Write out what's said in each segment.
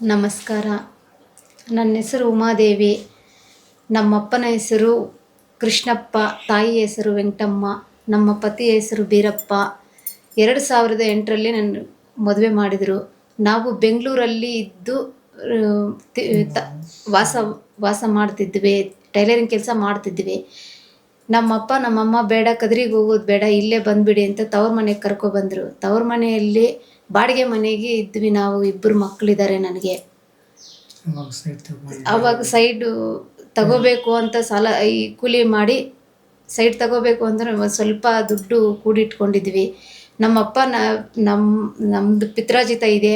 ನಮಸ್ಕಾರ. ನನ್ನ ಹೆಸರು ಉಮಾದೇವಿ. ನಮ್ಮಪ್ಪನ ಹೆಸರು ಕೃಷ್ಣಪ್ಪ, ತಾಯಿ ಹೆಸರು ವೆಂಕಟಮ್ಮ, ನಮ್ಮ ಪತಿಯ ಹೆಸರು ಬೀರಪ್ಪ. ಎರಡು ಸಾವಿರದ ಎಂಟರಲ್ಲಿ ನನ್ನ ಮದುವೆ ಮಾಡಿದರು. ನಾವು ಬೆಂಗಳೂರಲ್ಲಿ ಇದ್ದು ವಾಸ ವಾಸ ಮಾಡ್ತಿದ್ವಿ, ಟೈಲರಿಂಗ್ ಕೆಲಸ ಮಾಡ್ತಿದ್ವಿ. ನಮ್ಮಪ್ಪ, ನಮ್ಮಮ್ಮ ಬೇಡ, ಕದ್ರಿಗೆ ಹೋಗೋದು ಬೇಡ, ಇಲ್ಲೇ ಬಂದುಬಿಡಿ ಅಂತ ತವ್ರ ಮನೆಗೆ ಕರ್ಕೊಬಂದರು ತವ್ರ ಮನೆಯಲ್ಲಿ ಬಾಡಿಗೆ ಮನೆಗೆ ಇದ್ವಿ ನಾವು ಇಬ್ಬರು ಮಕ್ಕಳಿದ್ದಾರೆ ನನಗೆ. ಅವಾಗ ಸೈಡ್ ತಗೋಬೇಕು ಅಂತ ಸಾಲ ಈ ಕೂಲಿ ಮಾಡಿ ಸೈಡ್ ತಗೋಬೇಕು ಅಂದರೆ ಒಂದು ಸ್ವಲ್ಪ ದುಡ್ಡು ಕೂಡಿಟ್ಕೊಂಡಿದ್ವಿ. ನಮ್ಮಪ್ಪ ನಮ್ಮ ನಮ್ಮದು ಪಿತ್ರಾಜಿತ ಇದೆ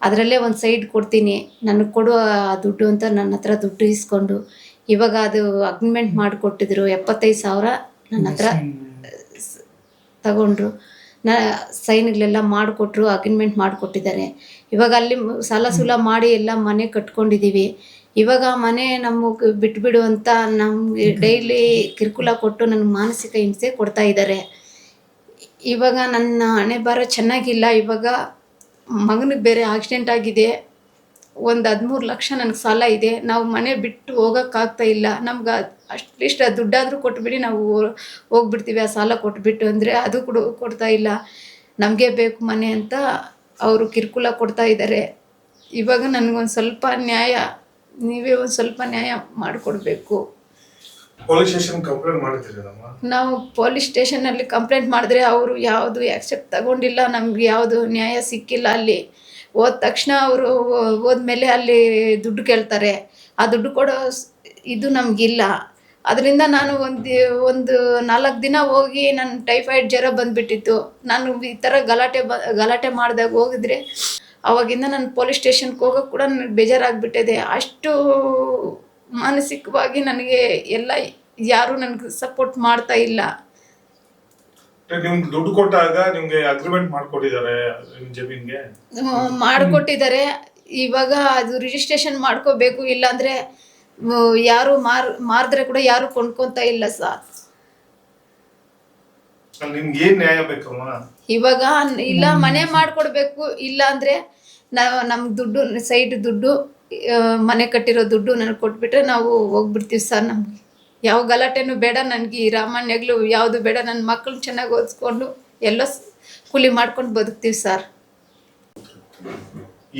ಅದರಲ್ಲೇ ಒಂದು ಸೈಡ್ ಕೊಡ್ತೀನಿ ನನಗೆ ಕೊಡುವ ಆ ದುಡ್ಡು ಅಂತ ನನ್ನ ಹತ್ರ ದುಡ್ಡು ಇಸ್ಕೊಂಡು. ಇವಾಗ ಅದು ಅಗ್ರಿಮೆಂಟ್ ಮಾಡಿಕೊಟ್ಟಿದ್ರು ಎಪ್ಪತ್ತೈದು ಸಾವಿರ ನನ್ನ ಹತ್ರ ತಗೊಂಡ್ರು. ನ ಸೈನ್ಗಳೆಲ್ಲ ಮಾಡಿಕೊಟ್ರು, ಅಗ್ರಿಮೆಂಟ್ ಮಾಡಿಕೊಟ್ಟಿದ್ದಾರೆ. ಇವಾಗ ಅಲ್ಲಿ ಸಾಲ ಸೂಲ ಮಾಡಿ ಎಲ್ಲ ಮನೆ ಕಟ್ಕೊಂಡಿದ್ದೀವಿ. ಇವಾಗ ಮನೆ ನಮಗೆ ಬಿಟ್ಬಿಡು ಅಂತ ನಮಗೆ ಡೈಲಿ ಕಿರುಕುಳ ಕೊಟ್ಟು ನನಗೆ ಮಾನಸಿಕ ಹಿಂಸೆ ಕೊಡ್ತಾ ಇದ್ದಾರೆ. ಇವಾಗ ನನ್ನ ಹಣೆ ಬಾರ ಚೆನ್ನಾಗಿಲ್ಲ. ಇವಾಗ ಮಗನಿಗೆ ಬೇರೆ ಆಕ್ಸಿಡೆಂಟ್ ಆಗಿದೆ. ಒಂದು ಹದಿಮೂರು ಲಕ್ಷ ನನಗೆ ಸಾಲ ಇದೆ. ನಾವು ಮನೆ ಬಿಟ್ಟು ಹೋಗೋಕ್ಕಾಗ್ತಾ ಇಲ್ಲ. ನಮ್ಗೆ ಅಟ್ಲೀಸ್ಟ್ ಆ ದುಡ್ಡಾದರೂ ಕೊಟ್ಬಿಡಿ ನಾವು ಹೋಗ್ಬಿಡ್ತೀವಿ. ಆ ಸಾಲ ಕೊಟ್ಬಿಟ್ಟು ಅಂದರೆ ಅದು ಕೂಡ ಕೊಡ್ತಾ ಇಲ್ಲ. ನಮಗೆ ಬೇಕು ಮನೆ ಅಂತ ಅವರು ಕಿರುಕುಳ ಕೊಡ್ತಾ ಇದ್ದಾರೆ ಇವಾಗ ನನಗೊಂದು ಸ್ವಲ್ಪ ನ್ಯಾಯ ನೀವೇ ಒಂದು ಸ್ವಲ್ಪ ನ್ಯಾಯ ಮಾಡಿಕೊಡ್ಬೇಕು. ಪೊಲೀಸ್ ಸ್ಟೇಷನ್ ಕಂಪ್ಲೇಂಟ್ ಮಾಡಿದ್ರಿ ನಾವು ಪೊಲೀಸ್ ಸ್ಟೇಷನಲ್ಲಿ ಕಂಪ್ಲೇಂಟ್ ಮಾಡಿದ್ರೆ ಅವರು ಯಾವುದು ಆ್ಯಕ್ಸೆಪ್ಟ್ ತಗೊಂಡಿಲ್ಲ. ನಮ್ಗೆ ಯಾವುದು ನ್ಯಾಯ ಸಿಕ್ಕಿಲ್ಲ ಅಲ್ಲಿ. ಹೋದ ತಕ್ಷಣ ಅವರು ಹೋದ್ಮೇಲೆ ಅಲ್ಲಿ ದುಡ್ಡು ಕೇಳ್ತಾರೆ. ಆ ದುಡ್ಡು ಕೊಡೋ ಇದು ನಮಗಿಲ್ಲ. ಅದರಿಂದ ನಾನು ಒಂದು ಒಂದು ನಾಲ್ಕು ದಿನ ಹೋಗಿ ನನ್ನ ಟೈಫಾಯ್ಡ್ ಜ್ವರ ಬಂದುಬಿಟ್ಟಿತ್ತು. ನಾನು ಈ ಥರ ಗಲಾಟೆ ಬ, ಗಲಾಟೆ ಮಾಡಿದಾಗ ಹೋಗಿದ್ರೆ ಅವಾಗಿಂದ ನಾನು ಪೊಲೀಸ್ ಸ್ಟೇಷನ್ಗೆ ಹೋಗೋಕೆ ಕೂಡ ನನಗೆ ಬೇಜಾರಾಗ್ಬಿಟ್ಟಿದೆ. ಅಷ್ಟು ಮಾನಸಿಕವಾಗಿ ನನಗೆ ಎಲ್ಲ ಯಾರೂ ನನಗೆ ಸಪೋರ್ಟ್ ಮಾಡ್ತಾ ಇಲ್ಲ. ನಿಮ್ಗೆ ದುಡ್ಡು ಕೊಟ್ಟಾಗ ನಿಮ್ಗೆ ಅಗ್ರಿಮೆಂಟ್ ಮಾಡ್ಕೊಟ್ಟಿದ್ದಾರೆ ನಿಮ್ ಜಮೀನ್ಗೆ? ಮಾಡಿಕೊಟ್ಟಿದ್ದಾರೆ. ಇವಾಗ ಅದು ರಿಜಿಸ್ಟ್ರೇಷನ್ ಮಾಡ್ಕೋಬೇಕು ಇಲ್ಲಾಂದರೆ ಯಾರು ಮಾರ್ ಮಾರಿದ್ರೆ ಕೂಡ ಯಾರು ಕೊಂಡ್ಕೊಂತ ಇಲ್ಲ ಸರ್ ಅಲ್ಲಿ ನಿಮ್ಗೆ ಏನ್ ನ್ಯಾಯ ಬೇಕಮ್ಮ? ಇವಾಗ ಇಲ್ಲ ಮನೆ ಮಾಡ್ಕೊಡ್ಬೇಕು ಇಲ್ಲ ಅಂದ್ರೆ ನಾವು ನಮ್ಗೆ ದುಡ್ಡು ಸೈಡ್ ದುಡ್ಡು ಆ, ಮನೆ ಕಟ್ಟಿರೋ ದುಡ್ಡು ನನಗೆ ಕೊಟ್ಬಿಟ್ರೆ ನಾವು ಹೋಗ್ಬಿಡ್ತೀವಿ ಸರ್ ನಮಗೆ. ಯಾವ ಗಲಾಟೆನೂ ಬೇಡ ನನಗೆ ಈ ರಾಮಾನ್ಯಗಳು ಯಾವುದು ಬೇಡ ನನ್ನ ಮಕ್ಕಳು ಚೆನ್ನಾಗಿ ಓದಿಸ್ಕೊಂಡು ಎಲ್ಲೋ ಕೂಲಿ ಮಾಡ್ಕೊಂಡು ಬದುಕ್ತೀವಿ ಸರ್.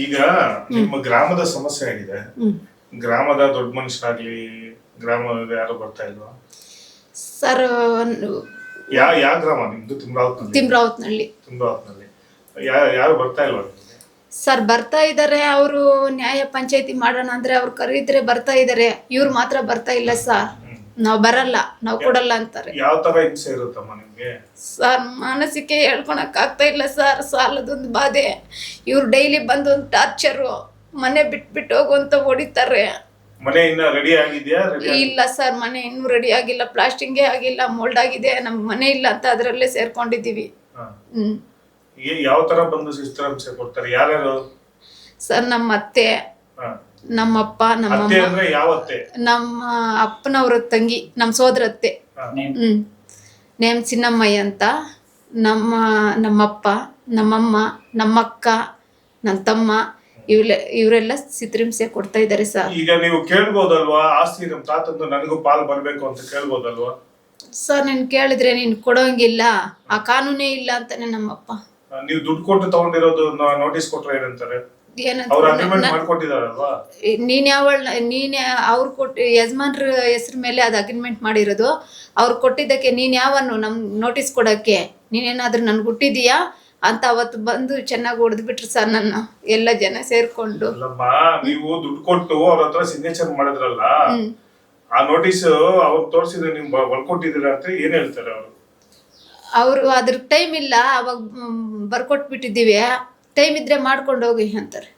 ಈಗ ನಿಮ್ಮ ಗ್ರಾಮದ ಸಮಸ್ಯೆ ಆಗಿದೆ. ಗ್ರಾಮದ ದೊಡ್ಡ ಮನುಷ್ಯರಾಗ್ಲಿ ಗ್ರಾಮದ ಯಾರು ಬರ್ತಾ ಇಲ್ವಾ? ಸರ್ ಯಾ ಯಾವ ಗ್ರಾಮ? ನಿಮ್ದು ತಿಮ್ರಾವತ್ನಳ್ಳಿ. ತಿಮ್ರಾವತ್ನಳ್ಳಿ. ಯಾ ಯಾರು ಬರ್ತಾ ಇಲ್ವಾ ಸರ್ ಬರ್ತಾ ಇದ್ದಾರೆ ಅವರು ನ್ಯಾಯ ಪಂಚಾಯತಿ ಮಾಡೋಣ ಅಂದ್ರೆ ಅವ್ರು ಕರೀತಾರೆ ಬರ್ತಾ ಇದ್ದಾರೆ ಇವ್ರು ಮಾತ್ರ ಬರ್ತಾ ಇಲ್ಲ ಸರ್. ನಾವು ಬರಲ್ಲ ನಾವು ಕೊಡಲ್ಲ ಅಂತಾರೆ. ಯಾವ ತರ ಹಿಂಸೆ ಇರುತ್ತಮ್ಮ ನಿಮ್ಗೆ? ಸರ್ ಮಾನಸಿಕ ಹೇಳ್ಕೊಳಕ್ ಆಗ್ತಾ ಇಲ್ಲ ಸರ್ ಸಾಲದೊಂದು ಬಾಧೆ. ಇವ್ರು ಡೈಲಿ ಬಂದು ಒಂದು ಟಾರ್ಚರು ಮನೆ ಬಿಟ್ಬಿಟ್ಟು ಹೋಗು ಅಂತ ಹೊಡಿತಾರೆ. ಮನೆ ಇನ್ನ ರೆಡಿ ಆಗಿದ್ಯಾ? ಇಲ್ಲ ಸರ್ ಮನೆ ಇನ್ನೂ ರೆಡಿ ಆಗಿಲ್ಲ ಪ್ಲಾಸ್ಟಿಂಗೇ ಆಗಿಲ್ಲ ಮೋಲ್ಡ್ ಆಗಿದೆ ನಮ್ಮ ಮನೆ ಇಲ್ಲ ಅಂತ ಅದರಲ್ಲೇ ಸೇರ್ಕೊಂಡಿದ್ದೀವಿ ಹ್ಮ್. ಯಾವ ತರ ಬಂದು ಕೊಡ್ತಾರೆ? ಯಾರ್ಯಾರು? ಸರ್ ನಮ್ಮ ಅತ್ತೆ. ನಮ್ಮಪ್ಪ ಅತ್ತೆ ನಮ್ಮಮ್ಮ ಅಂದ್ರೆ ಯಾವತ್ತೆ ನಮ್ಮ ಅಪ್ಪನವ್ರ ತಂಗಿ ನಮ್ಮ ಸೋದರತ್ತೆ ಹ್ಮ್. ನೇಮ್ ಚಿನ್ನಮ್ಮಯ್ಯ ಅಂತ. ನಮ್ಮ ನಮ್ಮಪ್ಪ ನಮ್ಮಮ್ಮ ನಮ್ಮಕ್ಕ ನನ್ನ ತಮ್ಮ ಇವ್ಲೆ ಇವರೆಲ್ಲ ಚಿತ್ರಹಿಂಸೆ ಕೊಡ್ತಾ ಇದ್ದಾರೆ ಸರ್. ಈಗ ನೀವು ಕೇಳ್ಬೋದಲ್ವಾ ಆಸ್ತಿ ನಮ್ ತಾತಂದು ನನಗೂ ಪಾಲು ಬರ್ಬೇಕು ಅಂತ ಕೇಳ್ಬೋದಲ್ವಾ? ಸರ್ ನೀನು ಕೇಳಿದ್ರೆ ನೀನು ಕೊಡೋಂಗಿಲ್ಲ. ಆ ಕಾನೂನೇ ಇಲ್ಲ ಅಂತಾನೆ ನಮ್ಮಪ್ಪ. ನೀವು ದುಡ್ಡು ಕೊಟ್ಟು ತಗೊಂಡಿರೋದು ನೋಟಿಸ್ ಕೊಟ್ರೆ ಏನಂತಾರೆ? ಅವ್ರ ಯಾವ ನೀನ್ ನೀನು ನೀನು ಅವ್ರು ಕೊಟ್ಟು ಯಜಮಾನ್ರ ಹೆಸರು ಮೇಲೆ ಅದು ಅಗ್ರಿಮೆಂಟ್ ಮಾಡಿರೋದು. ಅವ್ರು ಕೊಟ್ಟಿದ್ದಕ್ಕೆ ನೀನ್ ಯಾವನ್ನು ನಮ್ ನೋಟಿಸ್ ಕೊಡಕ್ಕೆ? ನೀನೇನಾದ್ರೂ ನನ್ಗೆ ಹುಟ್ಟಿದೀಯಾ? ಅಂತ ಅವತ್ತು ಬಂದು ಚೆನ್ನಾಗಿ ಹೊಡೆದ್ಬಿಟ್ರು ಸರ್ ನನ್ನ ಎಲ್ಲ ಜನ ಸೇರ್ಕೊಂಡು. ನೀವು ದುಡ್ಡು ಕೊಟ್ಟು ಅವ್ರ ಹತ್ರ ಸಿಗ್ನೇಚರ್ ಮಾಡಿದ್ರಲ್ಲ. ಆ ನೋಟಿಸ್ ಅವ್ರು ತೋರಿಸಿದ್ರೆ ನಿಮ್ ಬರ್ಕೊಟ್ಟಿದ್ದೀರಾ ಅಂತ ಏನ್ ಹೇಳ್ತಾರೆ ಅವರು? ಅವರು ಅದ್ರ ಟೈಮ್ ಇಲ್ಲ ಅವಾಗ ಬರ್ಕೊಟ್ಬಿಟ್ಟಿದ್ದೀವಿ. ಟೈಮ್ ಇದ್ರೆ ಮಾಡ್ಕೊಂಡು ಹೋಗಿ ಅಂತಾರೆ.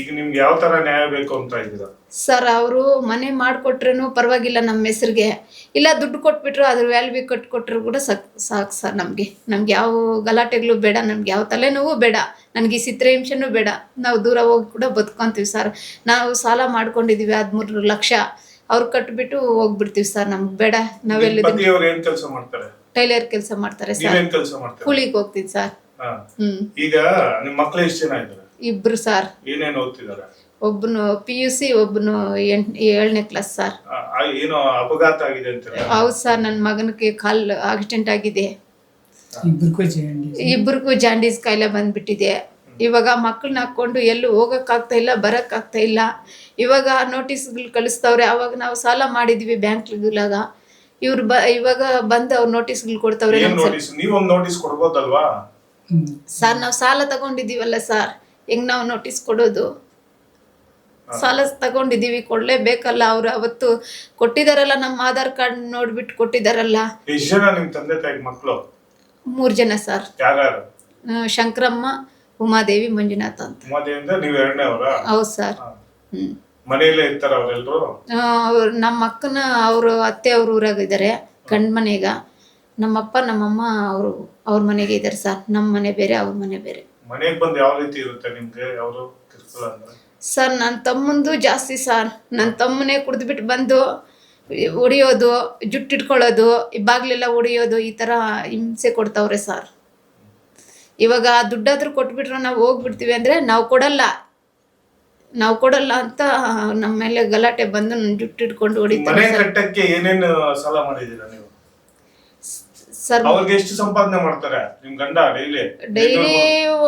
ಈಗ ನಿಮ್ಗೆ ಯಾವ ತರ ನ್ಯಾಯ ಬೇಕು ಅಂತ ಇದ್ದೀರಾ? ಸರ್ ಅವರು ಮನೆ ಮಾಡಿಕೊಟ್ರೂ ಪರವಾಗಿಲ್ಲ ನಮ್ಮ ಹೆಸರಿಗೆ. ಇಲ್ಲ ದುಡ್ಡು ಕೊಟ್ಬಿಟ್ರು ಅದ್ರ ವ್ಯಾಲ್ಯೂ ಕಟ್ಕೊಟ್ರು ಕೂಡ ಸಾಕು ಸಾಕು ಸರ್ ನಮಗೆ. ನಮ್ಗೆ ಯಾವ ಗಲಾಟೆಗಳು ಬೇಡ ನಮ್ಗೆ ಯಾವ ತಲೆನೋವು ಬೇಡ ನನಗೆ ಈ ಚಿತ್ರಹಿಂಸೆನೂ ಬೇಡ. ನಾವು ದೂರ ಹೋಗಿ ಕೂಡ ಬದುಕೊಂತೀವಿ ಸರ್ ನಾವು ಸಾಲ ಮಾಡ್ಕೊಂಡಿದ್ದೀವಿ ಹದಿಮೂರು ಲಕ್ಷ. ಅವ್ರು ಕಟ್ಬಿಟ್ಟು ಹೋಗ್ಬಿಡ್ತೀವಿ ಸರ್ ನಮ್ಗೆ ಬೇಡ. ನಾವೆಲ್ಲ ಟೈಲರ್ ಕೆಲಸ ಮಾಡ್ತಾರೆ ಸರ್ ಕೂಲಿಗೆ ಹೋಗ್ತೀವಿ ಸರ್ ಈಗ ನಿಮ್ ಮಕ್ಳು ಎಷ್ಟು ಜನ ಇದ್ದಾರೆ? ಇಬ್ರು ಸರ್. ಏನೇನು ಓದ್ತಿದ್ದಾರೆ? ಒಬ್ಬನು ಪಿ ಯು ಸಿ ಒಬ್ಬನು ಎಂಟ್ ಏಳನೇ ಕ್ಲಾಸ್ ಸರ್. ಏನೋ ಅಪಘಾತ ಆಗಿದೆ ಅಂತ ಹೌದು ಸರ್ ನನ್ನ ಮಗನಿಗೆ ಕಾಲ್ ಆಕ್ಸಿಡೆಂಟ್ ಆಗಿದೆ. ಇಬ್ಬರಿಗೂ ಜಾಂಡೀಸ್ ಕಾಯಿಲೆ ಬಂದ್ಬಿಟ್ಟಿದೆ. ಇವಾಗ ಮಕ್ಕಳನ್ನ ಹಾಕೊಂಡು ಎಲ್ಲೂ ಹೋಗೋಕ್ಕಾಗ್ತಾ ಇಲ್ಲ ಬರೋಕ್ಕಾಗ್ತಾ ಇಲ್ಲ. ಇವಾಗ ನೋಟಿಸ್ಗಳು ಕಳಿಸ್ತವ್ರೆ ಅವಾಗ ನಾವು ಸಾಲ ಮಾಡಿದ್ವಿ ಬ್ಯಾಂಕ್ಗಳಾಗ ಇವ್ರು ಬ ಇವಾಗ ಬಂದು ಅವ್ರು ನೋಟಿಸ್ಗಳು ಕೊಡ್ತಾವ್ರೆ ನೀವೊಂದ್ ನೋಟಿಸ್ ಕೊಡ್ಬೋದಲ್ವಾ? ಸರ್ ನಾವು ಸಾಲ ತಗೊಂಡಿದ್ದೀವಲ್ಲ ಸರ್. ಹೆಂಗ್ ನಾವು ನೋಟಿಸ್ ಕೊಡೋದು? ಸಾಲ ತಗೊಂಡಿದ್ದೀವಿ ಕೊಡ್ಲೇಬೇಕಲ್ಲ. ಅವ್ರು ಅವತ್ತು ಕೊಟ್ಟಿದಾರಲ್ಲ ನಮ್ಮ ಆಧಾರ್ ಕಾರ್ಡ್ ನೋಡ್ಬಿಟ್ಟು ಕೊಟ್ಟಿದಾರಲ್ಲ. ಮೂರ್ ಜನ ನಿಮ್ ತಂದೆ ತಾಯಿ ಮಕ್ಳು? ಮೂರು ಜನ ಸರ್. ಯಾರ್ಯಾರು? ಆ, ಶಂಕರಮ್ಮ ಉಮಾದೇವಿ ಮಂಜುನಾಥ್ ಅಂತ. ಉಮಾದೇವಿಯಿಂದ ನೀವ್ ಎರಡನೇ ಅವರ? ಹೌದು ಸರ್. ಹ್ಮ್. ಮನೆಯಲ್ಲೇ ಇರ್ತಾರ ಅವ್ರು ನಮ್ಮ ಅಕ್ಕನ ಅವರು ಅತ್ತೆ ಅವ್ರ ಊರಾಗಿದ್ದಾರೆ ಗಂಡ ಮನೆಗ ನಮ್ಮಪ್ಪ ನಮ್ಮಮ್ಮ ಅವರು ಅವ್ರ ಮನೆಗೆ ಇದ್ದಾರೆ ಸರ್. ನಮ್ಮ ಮನೆ ಬೇರೆ ಅವ್ರ ಮನೆ ಬೇರೆ. ಮನೆಗೆ ಬಂದು ಯಾವ ರೀತಿ ಇರುತ್ತೆ ನಿಮ್ಗೆ? ಅವರು ಕಿರುಕುಳ ಅಂದ್ರೆ? ಸರ್ ನನ್ನ ತಮ್ಮಂದು ಜಾಸ್ತಿ ಸರ್. ನನ್ನ ತಮ್ಮನೇ ಕುಡಿದ್ಬಿಟ್ಟು ಬಂದು ಹೊಡಿಯೋದು ಜುಟ್ಟಿಟ್ಕೊಳ್ಳೋದು ಈ ಬಾಗ್ಲೆಲ್ಲ ಹೊಡಿಯೋದು ಈ ಥರ ಹಿಂಸೆ ಕೊಡ್ತಾವ್ರೆ ಸರ್. ಇವಾಗ ದುಡ್ಡಾದ್ರೂ ಕೊಟ್ಬಿಟ್ರೆ ನಾವು ಹೋಗ್ಬಿಡ್ತೀವಿ ಅಂದರೆ ನಾವು ಕೊಡಲ್ಲ. ನಾವು ಕೊಡಲ್ಲ ಅಂತ ನಮ್ಮ ಮೇಲೆ ಗಲಾಟೆ ಬಂದು ನನ್ನ ಜುಟ್ಟಿಟ್ಕೊಂಡು ಹೊಡಿತಾರೆ ಮನೆ ಕಟ್ಟಕ್ಕೆ ಏನೇನು ಸಾಲ ಮಾಡಿದ್ದೀರಾ ನೀವು? ಸರ್ ಅವ್ರಿಗೆ ಎಷ್ಟು ಸಂಪಾದನೆ ಮಾಡ್ತಾರೆ? ನಿಮ್ ಗಂಡ ಡೈಲಿ ಡೈಲಿ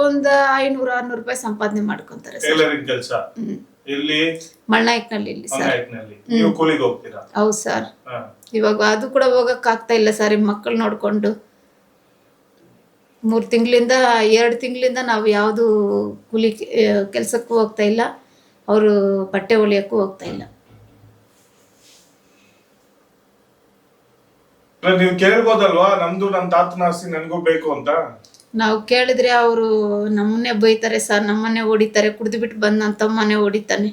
ಒಂದು ಐನೂರು ಆರ್ನೂರು ರೂಪಾಯಿ ಸಂಪಾದನೆ ಮಾಡ್ಕೊಂತಾರೆ ಸರ್. ಟೈಲರಿಂಗ್ ಕೆಲಸ? ಇಲ್ಲಿ ಮಣ್ಣಾಯಕ್ನಲ್ಲಿ ಇಲ್ಲಿ ಸರ್. ನೀವು ಕೂಲಿಗೆ ಹೋಗ್ತೀರಾ? ಹೌದು ಸರ್. ಇವಾಗ ಅದು ಕೂಡ ಹೋಗಕ್ ಆಗ್ತಾ ಇಲ್ಲ ಸರ್ ಮಕ್ಕಳು ನೋಡ್ಕೊಂಡು. ಮೂರು ತಿಂಗಳಿಂದ ಎರಡು ತಿಂಗಳಿಂದ ನಾವು ಯಾವುದು ಕೂಲಿ ಕೆಲಸಕ್ಕೂ ಹೋಗ್ತಾ ಇಲ್ಲ. ಅವರು ಬಟ್ಟೆ ಹೊಲಿಯಕ್ಕೂ ಹೋಗ್ತಾ ಇಲ್ಲ. ನೀವು ಕೇಳ್ಬೋದಲ್ವಾ? ನಮ್ದು ನಮ್ ತಾತನ ಆಸ್ತಿ ನನ್ಗೂ ಬೇಕು ಅಂತ. ನಾವು ಕೇಳಿದ್ರೆ ಅವರು ನಮ್ಮನ್ನೇ ಬೈತಾರೆ, ಸರ್, ನಮ್ಮನ್ನೇ ಹೊಡಿತಾರೆ ಕುಡಿದು ಬಿಟ್ಟು ಬಂದು ನನ್ನ ತಮ್ಮನೇ ಹೊಡಿತಾನೆ.